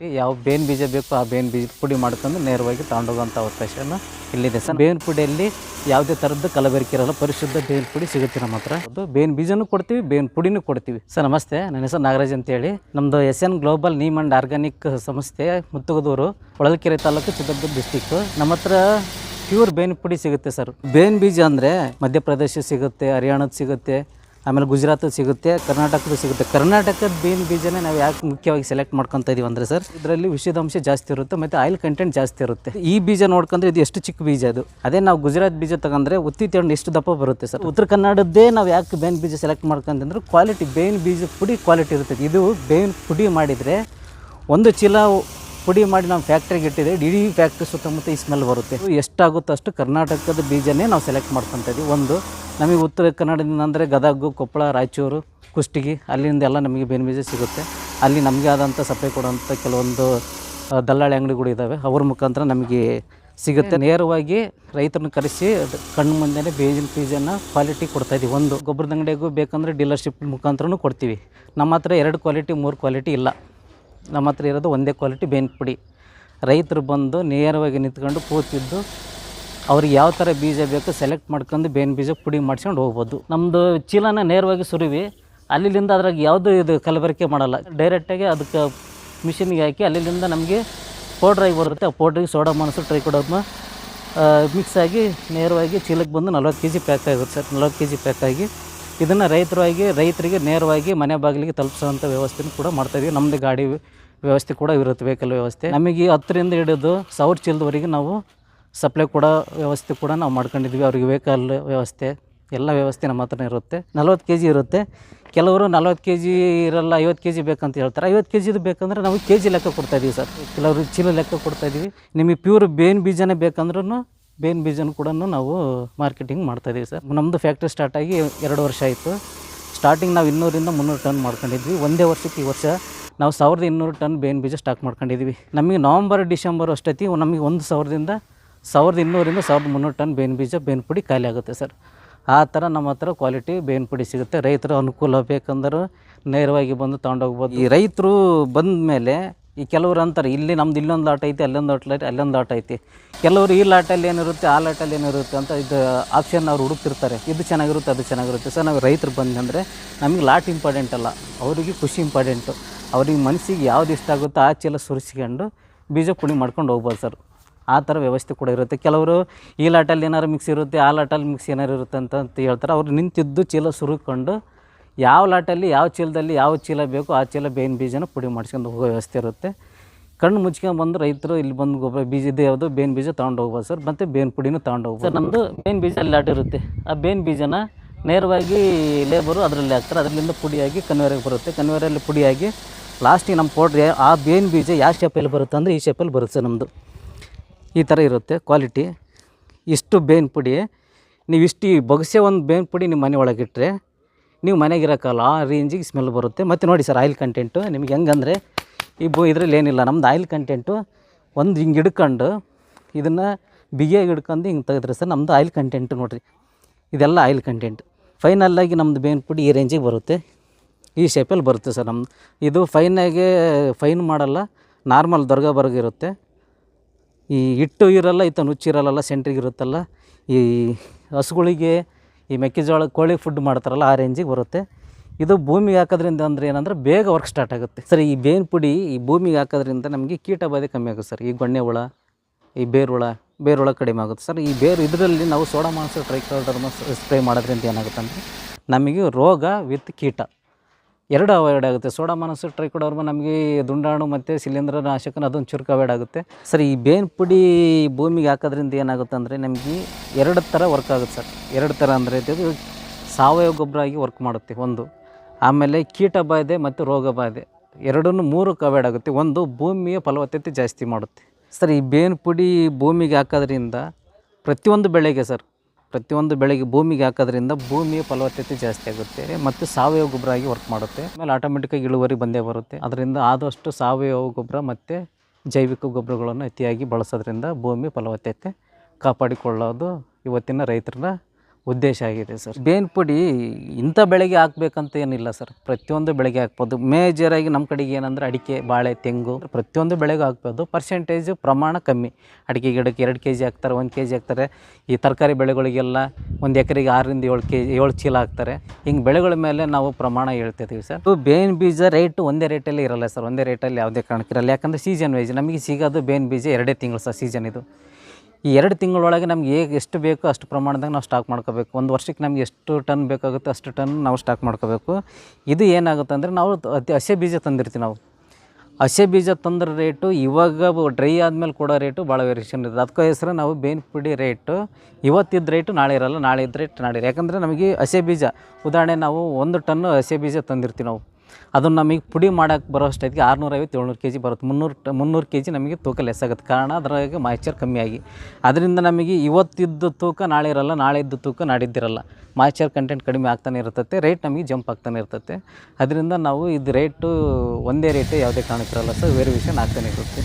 ಯಾವ ಬೇವಿನ ಬೀಜ ಬೇಕು ಆ ಬೇವಿನ ಬೀಜ ಪುಡಿ ಮಾಡ್ಕೊಂಡು ನೇರವಾಗಿ ತಗೊಂಡೋಗುವಂಥ ಅವಕಾಶನ ಇಲ್ಲಿದೆ ಸರ್. ಬೇವಿನ ಪುಡಿಯಲ್ಲಿ ಯಾವುದೇ ಥರದ್ದು ಕಲಬೆರಕೆ ಇರಲ್ಲ, ಪರಿಶುದ್ಧ ಬೇವಿನ ಪುಡಿ ಸಿಗುತ್ತೆ ನಮ್ಮ ಹತ್ರ. ಅದು ಬೇವಿನ ಬೀಜನೂ ಕೊಡ್ತೀವಿ, ಬೇವಿನ ಪುಡಿನೂ ಕೊಡ್ತೀವಿ. ಸರ್, ನಮಸ್ತೆ. ನನ್ನ ಹೆಸರು ನಾಗರಾಜ್ ಅಂತೇಳಿ. ನಮ್ಮದು S N global neem and organic ಸಂಸ್ಥೆ, ಮುತ್ತುಗದೂರು, ಹೊಳಲ್ಕೆರೆ ತಾಲೂಕು, ಚಿತ್ರದುರ್ಗ ಡಿಸ್ಟಿಕ್ಕು ನಮ್ಮ ಹತ್ರ ಪ್ಯೂರ್ ಬೇವಿನ ಪುಡಿ ಸಿಗುತ್ತೆ ಸರ್. ಬೇವಿನ ಬೀಜ ಅಂದರೆ ಮಧ್ಯಪ್ರದೇಶ ಸಿಗುತ್ತೆ, ಹರಿಯಾಣದ ಸಿಗುತ್ತೆ ಆಮೇಲೆ ಗುಜರಾತ್ ಸಿಗುತ್ತೆ ಕರ್ನಾಟಕದ ಸಿಗುತ್ತೆ. ಕರ್ನಾಟಕದ ಬೇವಿನ ಬೀಜನೇ ನಾವು ಯಾಕೆ ಮುಖ್ಯವಾಗಿ ಸೆಲೆಕ್ಟ್ ಮಾಡ್ಕೊತ ಇದೀವಿ ಅಂದರೆ ಸರ್ ಇದರಲ್ಲಿ ವಿಷಾಂಶ ಜಾಸ್ತಿ ಇರುತ್ತೆ ಮತ್ತು ಆಯಿಲ್ ಕಂಟೆಂಟ್ ಜಾಸ್ತಿ ಇರುತ್ತೆ. ಈ ಬೀಜ ನೋಡ್ಕೊಂಡ್ರೆ ಇದು ಎಷ್ಟು ಚಿಕ್ಕ ಬೀಜ ಅದು? ಅದೇ ನಾವು ಗುಜರಾತ್ ಬೀಜ ತಗೊಂಡ್ರೆ ಉತ್ತಿ ತಗೊಂಡು ಎಷ್ಟು ದಪ್ಪ ಬರುತ್ತೆ ಸರ್ ಉತ್ತರ ಕನ್ನಡದ್ದೇ ನಾವು ಯಾಕೆ ಬೇವಿನ ಬೀಜ ಸೆಲೆಕ್ಟ್ ಮಾಡ್ಕೊಂತಂದ್ರೆ ಕ್ವಾಲಿಟಿ ಬೇವಿನ ಬೀಜ ಪುಡಿ ಕ್ವಾಲಿಟಿ ಇರುತ್ತೆ. ಇದು ಬೇವಿನ ಪುಡಿ ಮಾಡಿದರೆ ಒಂದು ಚೀಲ ಪುಡಿ ಮಾಡಿ ನಾವು ಫ್ಯಾಕ್ಟ್ರಿಗೆ ಇಟ್ಟಿದ್ರೆ ಇಡೀ ಫ್ಯಾಕ್ಟ್ರಿ ಸುತ್ತಮುತ್ತ ಈ ಸ್ಮೆಲ್ ಬರುತ್ತೆ. ಎಷ್ಟಾಗುತ್ತೋ ಅಷ್ಟು ಕರ್ನಾಟಕದ ಬೀಜನೇ ನಾವು ಸೆಲೆಕ್ಟ್ ಮಾಡ್ಕೊತ ಇದ್ದೀವಿ. ಒಂದು, ನಮಗೆ ಉತ್ತರ ಕನ್ನಡದಿಂದ ಅಂದರೆ ಗದಗ, ಕೊಪ್ಪಳ, ರಾಯಚೂರು, ಕುಷ್ಟಗಿ, ಅಲ್ಲಿಂದ ಎಲ್ಲ ನಮಗೆ ಬೇನೆ ಬೀಜ ಸಿಗುತ್ತೆ. ಅಲ್ಲಿ ನಮಗೆ ಆದಂಥ ಸಪ್ಲೈ ಕೊಡುವಂಥ ಕೆಲವೊಂದು ದಲ್ಲಾಳಿ ಅಂಗಡಿಗಳು ಇದ್ದಾವೆ. ಅವ್ರ ಮುಖಾಂತರ ನಮಗೆ ಸಿಗುತ್ತೆ. ನೇರವಾಗಿ ರೈತರನ್ನ ಕರೆಸಿ ಕಣ್ಣು ಮುಂದೆನೇ ಬೇಜಿನ ಬೀಜನ ಕ್ವಾಲಿಟಿ ಕೊಡ್ತಾ ಇದೀವಿ ಒಂದು, ಗೊಬ್ಬರದ ಅಂಗಡಿಗೂ ಬೇಕಂದರೆ ಡೀಲರ್ಶಿಪ್ ಮುಖಾಂತರನೂ ಕೊಡ್ತೀವಿ. ನಮ್ಮ ಹತ್ರ ಎರಡು ಕ್ವಾಲಿಟಿ ಮೂರು ಕ್ವಾಲಿಟಿ ಇಲ್ಲ. ನಮ್ಮ ಹತ್ರ ಇರೋದು ಒಂದೇ ಕ್ವಾಲಿಟಿ ಬೇವಿನ ಪುಡಿ. ರೈತರು ಬಂದು ನೇರವಾಗಿ ನಿಂತ್ಕೊಂಡು ಕೂತಿದ್ದು, ಅವ್ರಿಗೆ ಯಾವ ಥರ ಬೀಜ ಬೇಕು ಸೆಲೆಕ್ಟ್ ಮಾಡ್ಕೊಂಡು ಬೇವಿನ ಬೀಜ ಪುಡಿ ಮಾಡ್ಸ್ಕೊಂಡು ಹೋಗ್ಬೋದು. ನಮ್ಮದು ಚೀಲನ ನೇರವಾಗಿ ಸುರಿವಿ ಅಲ್ಲಿಂದ ಅದ್ರಾಗ ಯಾವುದು ಇದು ಕಲಬೆರಕೆ ಮಾಡಲ್ಲ. ಡೈರೆಕ್ಟಾಗಿ ಅದಕ್ಕೆ ಮಿಷಿನ್ಗೆ ಹಾಕಿ ಅಲ್ಲಿಂದ ನಮಗೆ ಪೌಡ್ರಾಗಿ ಬರುತ್ತೆ. ಆ ಪೌಡ್ರಿಗೆ ಸೋಡಾ ಮನಸ್ಸು ಟ್ರೈಕೋಡೋದ್ನ ಮಿಕ್ಸ್ ಆಗಿ ನೇರವಾಗಿ ಚೀಲಕ್ಕೆ ಬಂದು ನಲ್ವತ್ತು ಕೆ ಜಿ ಪ್ಯಾಕ್ ಆಗುತ್ತೆ ಸರ್ ನಲ್ವತ್ತು ಕೆ ಜಿ ಪ್ಯಾಕ್ ಆಗಿ. ಇದನ್ನು ರೈತರಾಗಿ, ರೈತರಿಗೆ ನೇರವಾಗಿ ಮನೆ ಬಾಗಿಲಿಗೆ ತಲುಪಿಸೋವಂಥ ವ್ಯವಸ್ಥೆನೂ ಕೂಡ ಮಾಡ್ತಾಯಿದ್ದೀವಿ ನಮ್ಮದು ಗಾಡಿ ವ್ಯವಸ್ಥೆ ಕೂಡ ಇರುತ್ತೆ ವೆಹಿಕಲ್ ವ್ಯವಸ್ಥೆ. ನಮಗೆ ಹತ್ತರಿಂದ ಹಿಡಿದು ಸಾವಿರ ಚೀಲದವರೆಗೆ ನಾವು ಸಪ್ಲೈ ಕೂಡ ವ್ಯವಸ್ಥೆ ಕೂಡ ನಾವು ಮಾಡ್ಕೊಂಡಿದ್ವಿ ಅವ್ರಿಗೆ ವೆಹಿಕಲ್ ವ್ಯವಸ್ಥೆ, ಎಲ್ಲ ವ್ಯವಸ್ಥೆ ನಮ್ಮ ಹತ್ರನೇ ಇರುತ್ತೆ. ನಲ್ವತ್ತು ಕೆ ಜಿ ಇರುತ್ತೆ. ಕೆಲವರು ನಲ್ವತ್ತು ಕೆ ಜಿ ಇರಲ್ಲ, ಐವತ್ತು ಕೆ ಜಿ ಬೇಕಂತ ಹೇಳ್ತಾರೆ. ಐವತ್ತು ಕೆ ಜಿದು ಬೇಕಂದ್ರೆ ನಾವು ಕೆ ಜಿ ಲೆಕ್ಕ ಕೊಡ್ತಾ ಇದೀವಿ ಸರ್. ಕೆಲವರು ಚೀಲ ಲೆಕ್ಕ ಕೊಡ್ತಾ ಇದೀವಿ. ನಿಮಗೆ ಪ್ಯೂರ್ ಬೇವಿನ ಬೀಜನೇ ಬೇಕಂದ್ರೂ ಬೇವಿನ ಬೀಜನ ಕೂಡ ನಾವು ಮಾರ್ಕೆಟಿಂಗ್ ಮಾಡ್ತಾ ಇದೀವಿ ಸರ್. ನಮ್ಮದು ಫ್ಯಾಕ್ಟ್ರಿ ಸ್ಟಾರ್ಟ್ ಆಗಿ ಎರಡು ವರ್ಷ ಆಯಿತು. ಸ್ಟಾರ್ಟಿಂಗ್ ನಾವು ಇನ್ನೂರಿಂದ ಮುನ್ನೂರು ಟನ್ ಮಾಡ್ಕೊಂಡಿದ್ವಿ. ಒಂದೇ ವರ್ಷಕ್ಕೆ ಈ ವರ್ಷ ನಾವು ಸಾವಿರದ ಇನ್ನೂರು ಟನ್ ಬೇನ್ ಬೀಜ ಸ್ಟಾಕ್ ಮಾಡ್ಕೊಂಡಿದ್ವಿ. ನಮಗೆ ನವಂಬರ್ ಡಿಸೆಂಬರ್ ಅಷ್ಟೊತ್ತಿ ನಮಗೆ ಒಂದು ಸಾವಿರದಿಂದ ಸಾವಿರದ ಇನ್ನೂರಿಂದ ಸಾವಿರದ ಮುನ್ನೂರು ಟನ್ ಬೇನ್ ಬೀಜ ಬೇನ್ ಪುಡಿ ಖಾಲಿ ಆಗುತ್ತೆ ಸರ್. ಆ ಥರ ನಮ್ಮ ಹತ್ರ ಕ್ವಾಲಿಟಿ ಬೇನ್ ಪುಡಿ ಸಿಗುತ್ತೆ. ರೈತರ ಅನುಕೂಲ ಬೇಕಂದ್ರೆ ನೇರವಾಗಿ ಬಂದು ತೊಗೊಂಡೋಗ್ಬೋದು. ಈ ರೈತರು ಬಂದ ಮೇಲೆ ಈ ಕೆಲವರು ಅಂತಾರೆ, ಇಲ್ಲಿ ನಮ್ದು ಇಲ್ಲೊಂದು ಲಾಟ್ ಐತಿ, ಅಲ್ಲೊಂದು ಲಾಟ್ ಐತಿ ಅಲ್ಲೊಂದು ಲಾಟ್ ಐತಿ. ಕೆಲವರು ಈ ಲಾಟಲ್ಲಿ ಏನಿರುತ್ತೆ, ಆ ಲಾಟಲ್ಲಿ ಏನಿರುತ್ತೆ ಅಂತ ಇದು ಆಪ್ಷನ್ ಅವ್ರು ಹುಡುಕ್ತಿರ್ತಾರೆ. ಇದು ಚೆನ್ನಾಗಿರುತ್ತೆ, ಅದು ಚೆನ್ನಾಗಿರುತ್ತೆ. ಸರ್ ನಾವು ರೈತರು ಬಂದಂದರೆ ನಮಗೆ ಲಾಟ್ ಇಂಪಾರ್ಟೆಂಟ್ ಅಲ್ಲ. ಅವರಿಗೆ ಖುಷಿ ಇಂಪಾರ್ಟೆಂಟು ಅವ್ರಿಗೆ ಮನಸ್ಸಿಗೆ ಯಾವ್ದು ಇಷ್ಟ ಆಗುತ್ತೋ ಆ ಚೀಲ ಸುರಿಸ್ಕೊಂಡು ಬೀಜ ಪುಡಿ ಮಾಡ್ಕೊಂಡು ಹೋಗ್ಬೋದು ಸರ್. ಆ ಥರ ವ್ಯವಸ್ಥೆ ಕೂಡ ಇರುತ್ತೆ. ಕೆಲವರು ಈ ಲಾಟಲ್ಲಿ ಏನಾರು ಮಿಕ್ಸ್ ಇರುತ್ತೆ, ಆ ಲಾಟಲ್ಲಿ ಮಿಕ್ಸ್ ಏನಾರು ಇರುತ್ತೆ ಅಂತ ಅಂತ ಹೇಳ್ತಾರೆ. ಅವ್ರು ನಿಂತಿದ್ದು ಚೀಲ ಸುರುಕೊಂಡು ಯಾವ ಲಾಟಲ್ಲಿ ಯಾವ ಚೀಲದಲ್ಲಿ ಯಾವ ಚೀಲ ಬೇಕು ಆ ಚೀಲ ಬೇವಿನ ಬೀಜನ ಪುಡಿ ಮಾಡ್ಸ್ಕೊಂಡು ಹೋಗೋ ವ್ಯವಸ್ಥೆ ಇರುತ್ತೆ. ಕಣ್ಣು ಮುಚ್ಕೊಂಡು ಬಂದು ರೈತರು ಇಲ್ಲಿ ಬಂದು ಗೊಬ್ಬರ ಬೀಜ ಇದೆ ಯಾವುದು ಬೇವಿನ ಬೀಜ ತೊಗೊಂಡು ಹೋಗ್ಬೋದು ಸರ್. ಮತ್ತು ಬೇವಿನ ಪುಡಿನೂ ತೊಗೊಂಡು ಹೋಗ್ಬೋದು. ಸರ್ ನಮ್ಮದು ಬೇವಿನ ಬೀಜ ಅಲ್ಲಿ ಲಾಟ್ ಇರುತ್ತೆ. ಆ ಬೇವಿನ ಬೀಜನ ನೇರವಾಗಿ ಲೇಬರು ಅದರಲ್ಲಿ ಹಾಕ್ತಾರೆ. ಅದರಿಂದ ಪುಡಿಯಾಗಿ ಕನ್ವೇರಿಗೆ ಬರುತ್ತೆ. ಕನ್ವೇರಲ್ಲಿ ಪುಡಿಯಾಗಿ ಲಾಸ್ಟಿಗೆ ನಮ್ಮ ಪೌಡ್ರಿ ಆ ಬೇವಿನ ಬೀಜ ಯಾವ ಶೇಪಲ್ಲಿ ಬರುತ್ತೆ ಅಂದರೆ ಈ ಶೇಪಲ್ಲಿ ಬರುತ್ತೆ ನಮ್ಮದು ಈ ಥರ ಇರುತ್ತೆ ಕ್ವಾಲಿಟಿ ಇಷ್ಟು ಬೇವಿನ ಪುಡಿ. ನೀವು ಇಷ್ಟು ಬೊಗಸೆ ಒಂದು ಬೇವಿನ ಪುಡಿ ನಿಮ್ಮ ಮನೆ ಒಳಗಿಟ್ಟರೆ ನೀವು ಮನೆಗೆ ಇರೋಕ್ಕಲ್ಲ ಆ ರೇಂಜಿಗೆ ಸ್ಮೆಲ್ ಬರುತ್ತೆ. ಮತ್ತು ನೋಡಿ ಸರ್ ಆಯಿಲ್ ಕಂಟೆಂಟು ನಿಮ್ಗೆ ಹೆಂಗಂದರೆ, ಈ ಬು ಇದ್ರಲ್ಲಿ ಏನಿಲ್ಲ, ನಮ್ದು ಆಯಿಲ್ ಕಂಟೆಂಟು ಒಂದು ಹಿಂಗೆ ಹಿಡ್ಕೊಂಡು, ಇದನ್ನು ಬಿಗಿಯಾಗಿ ಹಿಡ್ಕೊಂಡು ಹಿಂಗೆ ತೆಗೆದ್ರೆ ಸರ್ ನಮ್ಮದು ಆಯಿಲ್ ಕಂಟೆಂಟು ನೋಡಿರಿ. ಇದೆಲ್ಲ ಆಯಿಲ್ ಕಂಟೆಂಟ್ ಫೈನಲ್ಲಾಗಿ ನಮ್ಮದು ಬೇವಿನ ಪುಡಿ ಈ ರೇಂಜಿಗೆ ಬರುತ್ತೆ. ಈ ಶೇಪಲ್ಲಿ ಬರುತ್ತೆ ಸರ್ ನಮ್ಮದು ಇದು ಫೈನಾಗೆ ಫೈನ್ ಮಾಡಲ್ಲ ನಾರ್ಮಲ್ ದೊರ್ಗ ಬರ್ಗ ಇರುತ್ತೆ. ಈ ಹಿಟ್ಟು ಇರಲ್ಲ, ಇತ್ತ ನುಚ್ಚಿರಲ್ಲ ಸೆಂಟ್ರಿಗೆ ಇರುತ್ತಲ್ಲ, ಈ ಹಸುಗಳಿಗೆ ಈ ಮೆಕ್ಕೆಜೋಳ ಕೋಳಿ ಫುಡ್ ಮಾಡ್ತಾರಲ್ಲ, ಆ ರೇಂಜಿಗೆ ಬರುತ್ತೆ. ಇದು ಭೂಮಿಗೆ ಹಾಕೋದ್ರಿಂದ ಅಂದರೆ ಏನಂದ್ರೆ ಬೇಗ ವರ್ಕ್ ಸ್ಟಾರ್ಟ್ ಆಗುತ್ತೆ. ಸರ್, ಈ ಬೇವಿನ ಪುಡಿ ಈ ಭೂಮಿಗೆ ಹಾಕೋದ್ರಿಂದ ನಮಗೆ ಕೀಟ ಬಾಧೆ ಕಮ್ಮಿ ಆಗುತ್ತೆ ಸರ್. ಈ ಗೊಣ್ಣೆ ಹುಳ, ಈ ಬೇರುಳ ಬೇರುಳ ಕಡಿಮೆ ಆಗುತ್ತೆ ಸರ್. ಈ ಬೇರು ಇದರಲ್ಲಿ ನಾವು ಸೋಡಾ ಮಾಂಸ ಟ್ರೈಕೋಡರ್ಮ ಸ್ಪ್ರೇ ಮಾಡೋದ್ರಿಂದ ಏನಾಗುತ್ತೆ ಅಂದರೆ ನಮಗೆ ರೋಗ ವಿತ್ ಕೀಟ. ಎರಡು ಅವಾಯ್ಡ್ ಆಗುತ್ತೆ. ಸೋಡಾ ಮನಸ್ಸು ಟ್ರೈಕೋಡರ್ಮ ನಮಗೆ ದುಂಡಾಣು ಮತ್ತು ಶಿಲೀಂಧ್ರ ನಾಶಕನ ಅದೊಂದು ಚುರುಕು ಅವಾಯ್ಡ್ ಆಗುತ್ತೆ. ಸರ್, ಈ ಬೇವಿನ ಪುಡಿ ಭೂಮಿಗೆ ಹಾಕೋದ್ರಿಂದ ಏನಾಗುತ್ತೆ ಅಂದರೆ ನಮಗೆ ಎರಡು ಥರ ವರ್ಕ್ ಆಗುತ್ತೆ ಸರ್. ಎರಡು ಥರ ಅಂದರೆ ಇದು ಸಾವಯವ ಗೊಬ್ಬರ ಆಗಿ ವರ್ಕ್ ಮಾಡುತ್ತೆ ಒಂದು. ಆಮೇಲೆ ಕೀಟ ಬಾಧೆ ಮತ್ತು ರೋಗ ಬಾಧೆ ಎರಡನ್ನೂ ಮೂರು ಅವಾಯ್ಡ್ ಆಗುತ್ತೆ. ಒಂದು ಭೂಮಿಯ ಫಲವತ್ತತೆ ಜಾಸ್ತಿ ಮಾಡುತ್ತೆ. ಸರ್, ಈ ಬೇನ್ ಪುಡಿ ಭೂಮಿಗೆ ಹಾಕೋದ್ರಿಂದ ಪ್ರತಿಯೊಂದು ಬೆಳೆಗೆ ಸರ್ ಪ್ರತಿಯೊಂದು ಬೆಳೆಗೆ ಭೂಮಿಗೆ ಹಾಕೋದ್ರಿಂದ ಭೂಮಿಯ ಫಲವತ್ತತೆ ಜಾಸ್ತಿ ಆಗುತ್ತೆ. ಮತ್ತು ಸಾವಯವ ಗೊಬ್ಬರ ಆಗಿ ವರ್ಕ್ ಮಾಡುತ್ತೆ. ಆಮೇಲೆ ಆಟೋಮೆಟಿಕ್ಕಾಗಿ ಇಳುವರಿ ಬಂದೇ ಬರುತ್ತೆ. ಅದರಿಂದ ಆದಷ್ಟು ಸಾವಯವ ಗೊಬ್ಬರ ಮತ್ತು ಜೈವಿಕ ಗೊಬ್ಬರಗಳನ್ನು ಅತಿಯಾಗಿ ಬಳಸೋದ್ರಿಂದ ಭೂಮಿ ಫಲವತ್ತತೆ ಕಾಪಾಡಿಕೊಳ್ಳೋದು ಇವತ್ತಿನ ರೈತರ ಉದ್ದೇಶ ಆಗಿದೆ ಸರ್. ಬೇವಿನ ಪುಡಿ ಇಂಥ ಬೆಳೆಗೆ ಹಾಕ್ಬೇಕಂತ ಏನಿಲ್ಲ ಸರ್. ಪ್ರತಿಯೊಂದು ಬೆಳೆಗೆ ಹಾಕ್ಬೋದು. ಮೇಜರಾಗಿ ನಮ್ಮ ಕಡೆಗೆ ಏನಂದ್ರೆ ಅಡಿಕೆ, ಬಾಳೆ, ತೆಂಗು, ಪ್ರತಿಯೊಂದು ಬೆಳೆಗೆ ಹಾಕ್ಬೋದು. ಪರ್ಸೆಂಟೇಜ್ ಪ್ರಮಾಣ ಕಮ್ಮಿ. ಅಡಿಕೆ, ಗಿಡಕ್ಕೆ ಎರಡು ಕೆ ಜಿ ಹಾಕ್ತಾರೆ, ಒಂದು ಕೆ ಜಿ ಹಾಕ್ತಾರೆ. ಈ ತರಕಾರಿ ಬೆಳೆಗಳಿಗೆಲ್ಲ ಒಂದು ಎಕರೆಗೆ ಆರರಿಂದ ಏಳು ಕೆ ಜಿ ಏಳು ಚೀಲ ಹಾಕ್ತಾರೆ. ಹಿಂಗೆ ಬೆಳೆಗಳ ಮೇಲೆ ನಾವು ಪ್ರಮಾಣ ಹೇಳ್ತಿದ್ದೀವಿ ಸರ್. ಬೇವಿನ ಬೀಜ ರೇಟ್ ಒಂದೇ ರೇಟಲ್ಲಿ ಇರಲ್ಲ ಸರ್. ಒಂದೇ ರೇಟಲ್ಲಿ ಯಾವುದೇ ಕಾಣಕ್ಕಿರಲ್ಲ ಯಾಕಂದರೆ ಸೀಸನ್ ವೈಸ್ ನಮಗೆ ಸಿಗೋದು ಬೇವಿನ ಬೀಜ ಎರಡೇ ತಿಂಗಳು ಸರ್ ಸೀಸನ್ ಇದು. ಈ ಎರಡು ತಿಂಗಳೊಳಗೆ ನಮ್ಗೆ ಹೇಗೆ ಎಷ್ಟು ಬೇಕೋ ಅಷ್ಟು ಪ್ರಮಾಣದಾಗ ನಾವು ಸ್ಟಾಕ್ ಮಾಡ್ಕೋಬೇಕು. ಒಂದು ವರ್ಷಕ್ಕೆ ನಮ್ಗೆ ಎಷ್ಟು ಟನ್ ಬೇಕಾಗುತ್ತೆ ಅಷ್ಟು ಟನ್ ನಾವು ಸ್ಟಾಕ್ ಮಾಡ್ಕೋಬೇಕು. ಇದು ಏನಾಗುತ್ತೆ ಅಂದರೆ ನಾವು ಅತಿ ಹಸೆ ಬೀಜ ತಂದಿರ್ತೀವಿ ನಾವು. ಹಸೆ ಬೀಜ ತಂದ್ರ ರೇಟು ಇವಾಗ ಡ್ರೈ ಆದಮೇಲೆ ಕೊಡೋ ರೇಟು ಭಾಳ ವೇರಿಯೇಷನ್ ಇರುತ್ತೆ ಅದಕ್ಕೆ ಹೆಸರು ನಾವು ಬೇನ್ ಪುಡಿ ರೇಟು ಇವತ್ತಿದ್ದ ರೇಟು ನಾಳೆ ಇರಲ್ಲ, ನಾಳೆ ಇದ್ದ ರೇಟ್ ನಾಳೆ. ಯಾಕಂದರೆ ನಮಗೆ ಹಸೆ ಬೀಜ, ಉದಾಹರಣೆ ನಾವು ಒಂದು ಟನ್ನು ಹಸೆ ಬೀಜ ತಂದಿರ್ತೀವಿ ನಾವು. ಅದನ್ನು ನಮಗೆ ಪುಡಿ ಮಾಡೋಕ್ಕೆ ಬರೋ ಅಷ್ಟೊತ್ತಿಗೆ ಆರುನೂರೈವತ್ತು, ಏಳ್ನೂರು ಕೆ ಜಿ ಬರುತ್ತೆ. ಮುನ್ನೂರು ಮುನ್ನೂರು ಕೆ ಜಿ ನಮಗೆ ತೂಕ ಲೆಸ್ ಆಗುತ್ತೆ. ಕಾರಣ ಅದರಾಗೆ ಮಾಯ್ಚರ್ ಕಮ್ಮಿಯಾಗಿ ಅದರಿಂದ ನಮಗೆ ಇವತ್ತಿದ್ದ ತೂಕ ನಾಳೆ ಇರಲ್ಲ, ನಾಳೆ ಇದ್ದ ತೂಕ ನಾಡಿದ್ದಿರಲ್ಲ ಮಾಯ್ಚರ್ ಕಂಟೆಂಟ್ ಕಡಿಮೆ ಆಗ್ತಾನೆ ಇರ್ತತೆ ರೇಟ್ ನಮಗೆ ಜಂಪ್ ಆಗ್ತಾನೆ ಇರ್ತತೆ. ಅದರಿಂದ ನಾವು ಇದು ರೇಟು ಒಂದೇ ರೇಟು ಯಾವುದೇ ಕಾರಣಕ್ಕಿರಲ್ಲ ಸರ್ ವೇರಿಯೇಷನ್ ಆಗ್ತಾನೆ ಇರುತ್ತೆ.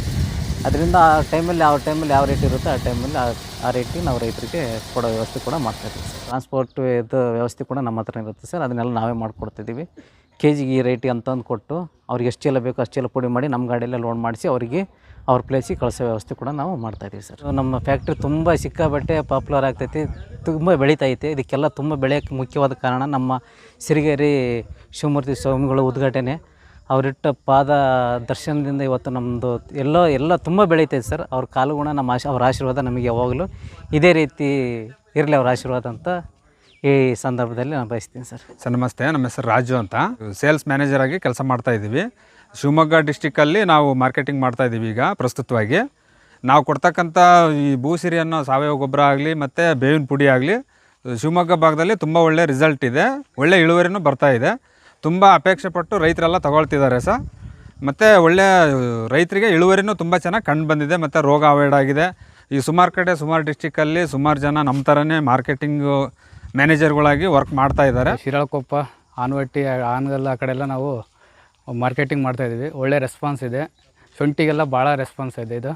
ಅದರಿಂದ ಆ ಟೈಮಲ್ಲಿ ಯಾವ ಟೈಮಲ್ಲಿ ಯಾವ ರೇಟ್ ಇರುತ್ತೆ, ಆ ಟೈಮಲ್ಲಿ ಆ ಆ ರೇಟಿಗೆ ನಾವು ರೈತರಿಗೆ ಕೊಡೋ ವ್ಯವಸ್ಥೆ ಕೂಡ ಮಾಡ್ತಾಯಿದ್ದೀವಿ ಸರ್. ಟ್ರಾನ್ಸ್ಪೋರ್ಟ್ ಇದು ವ್ಯವಸ್ಥೆ ಕೂಡ ನಮ್ಮ ಹತ್ರ ಇರುತ್ತೆ ಸರ್, ಅದನ್ನೆಲ್ಲ ನಾವೇ ಮಾಡಿಕೊಡ್ತಿದ್ದೀವಿ ಕೆ ಜಿಗೆ ಈ ರೇಟಿಗೆ ಅಂತಂದು ಕೊಟ್ಟು ಅವ್ರಿಗೆ ಎಷ್ಟು ಚೀಲ ಬೇಕು ಅಷ್ಟು ಚೀಲ ಪುಡಿ ಮಾಡಿ ನಮ್ಮ ಗಾಡಿಯಲ್ಲೇ ಲೋಡ್ ಮಾಡಿಸಿ ಅವರಿಗೆ ಅವ್ರ ಪ್ಲೇಸಿಗೆ ಕಳಿಸೋ ವ್ಯವಸ್ಥೆ ಕೂಡ ನಾವು ಮಾಡ್ತಾಯಿದ್ದೀವಿ ಸರ್. ನಮ್ಮ ಫ್ಯಾಕ್ಟ್ರಿ ತುಂಬ ಸಿಕ್ಕಾಬಟ್ಟೆ ಪಾಪ್ಯುಲರ್ ಆಗ್ತೈತಿ, ತುಂಬ ಬೆಳೀತೈತೆ ಇದಕ್ಕೆಲ್ಲ ತುಂಬ ಬೆಳೆಯೋಕ್ಕೆ ಮುಖ್ಯವಾದ ಕಾರಣ ನಮ್ಮ ಸಿರಿಗೇರಿ ಶಿವಮೂರ್ತಿ ಸ್ವಾಮಿಗಳ ಉದ್ಘಾಟನೆ. ಅವರಿಟ್ಟ ಪಾದ ದರ್ಶನದಿಂದ ಇವತ್ತು ನಮ್ಮದು ಎಲ್ಲ ಎಲ್ಲ ತುಂಬ ಬೆಳೀತೈತೆ ಸರ್. ಅವ್ರ ಕಾಲುಗುಣ ನಮ್ಮ ಆಶ, ಅವ್ರ ಆಶೀರ್ವಾದ ನಮಗೆ ಯಾವಾಗಲೂ ಇದೇ ರೀತಿ ಇರಲಿ, ಅವ್ರ ಆಶೀರ್ವಾದ ಅಂತ ಈ ಸಂದರ್ಭದಲ್ಲಿ ನಾನು ಬಯಸ್ತೀನಿ ಸರ್. ಸರ್, ನಮಸ್ತೆ. ನಮ್ಮ ಹೆಸರು ರಾಜು ಅಂತ. ಸೇಲ್ಸ್ ಮ್ಯಾನೇಜರ್ ಆಗಿ ಕೆಲಸ ಮಾಡ್ತಾ ಇದ್ದೀವಿ. ಶಿವಮೊಗ್ಗ ಡಿಸ್ಟಿಕ್ಕಲ್ಲಿ ನಾವು ಮಾರ್ಕೆಟಿಂಗ್ ಮಾಡ್ತಾ ಇದ್ದೀವಿ ಈಗ, ಪ್ರಸ್ತುತವಾಗಿ. ನಾವು ಕೊಡ್ತಕ್ಕಂಥ ಈ ಭೂಸಿರಿ ಅನ್ನೋ ಸಾವಯವ ಗೊಬ್ಬರ ಆಗಲಿ ಮತ್ತು ಬೇವಿನ ಪುಡಿ ಆಗಲಿ, ಶಿವಮೊಗ್ಗ ಭಾಗದಲ್ಲಿ ತುಂಬ ಒಳ್ಳೆಯ ರಿಸಲ್ಟ್ ಇದೆ. ಒಳ್ಳೆ ಇಳುವರಿನೂ ಬರ್ತಾ ಇದೆ. ತುಂಬ ಅಪೇಕ್ಷೆ ಪಟ್ಟು ರೈತರೆಲ್ಲ ತಗೊಳ್ತಿದ್ದಾರೆ ಸರ್. ಮತ್ತು ಒಳ್ಳೆ, ರೈತರಿಗೆ ಇಳುವರಿನೂ ತುಂಬ ಚೆನ್ನಾಗಿ ಕಂಡು ಬಂದಿದೆ. ಮತ್ತು ರೋಗ ಅವಾಯ್ಡ್ ಆಗಿದೆ. ಈ ಸುಮಾರು ಕಡೆ, ಸುಮಾರು ಡಿಸ್ಟಿಕ್ಕಲ್ಲಿ ಸುಮಾರು ಜನ ನಮ್ಮ ಥರನೇ ಮಾರ್ಕೆಟಿಂಗು ಮ್ಯಾನೇಜರ್ಗಳಾಗಿ ವರ್ಕ್ ಮಾಡ್ತಾ ಇದ್ದಾರೆ. ಶಿರಾಳಕೊಪ್ಪ, ಆನವಟ್ಟಿ, ಆನಗಲ್ಲ ಆ ಕಡೆ ಎಲ್ಲ ನಾವು ಮಾರ್ಕೆಟಿಂಗ್ ಮಾಡ್ತಾಯಿದ್ದೀವಿ ಒಳ್ಳೆ ರೆಸ್ಪಾನ್ಸ್ ಇದೆ. ಶುಂಠಿಗೆಲ್ಲ ಭಾಳ ರೆಸ್ಪಾನ್ಸ್ ಇದೆ ಇದು.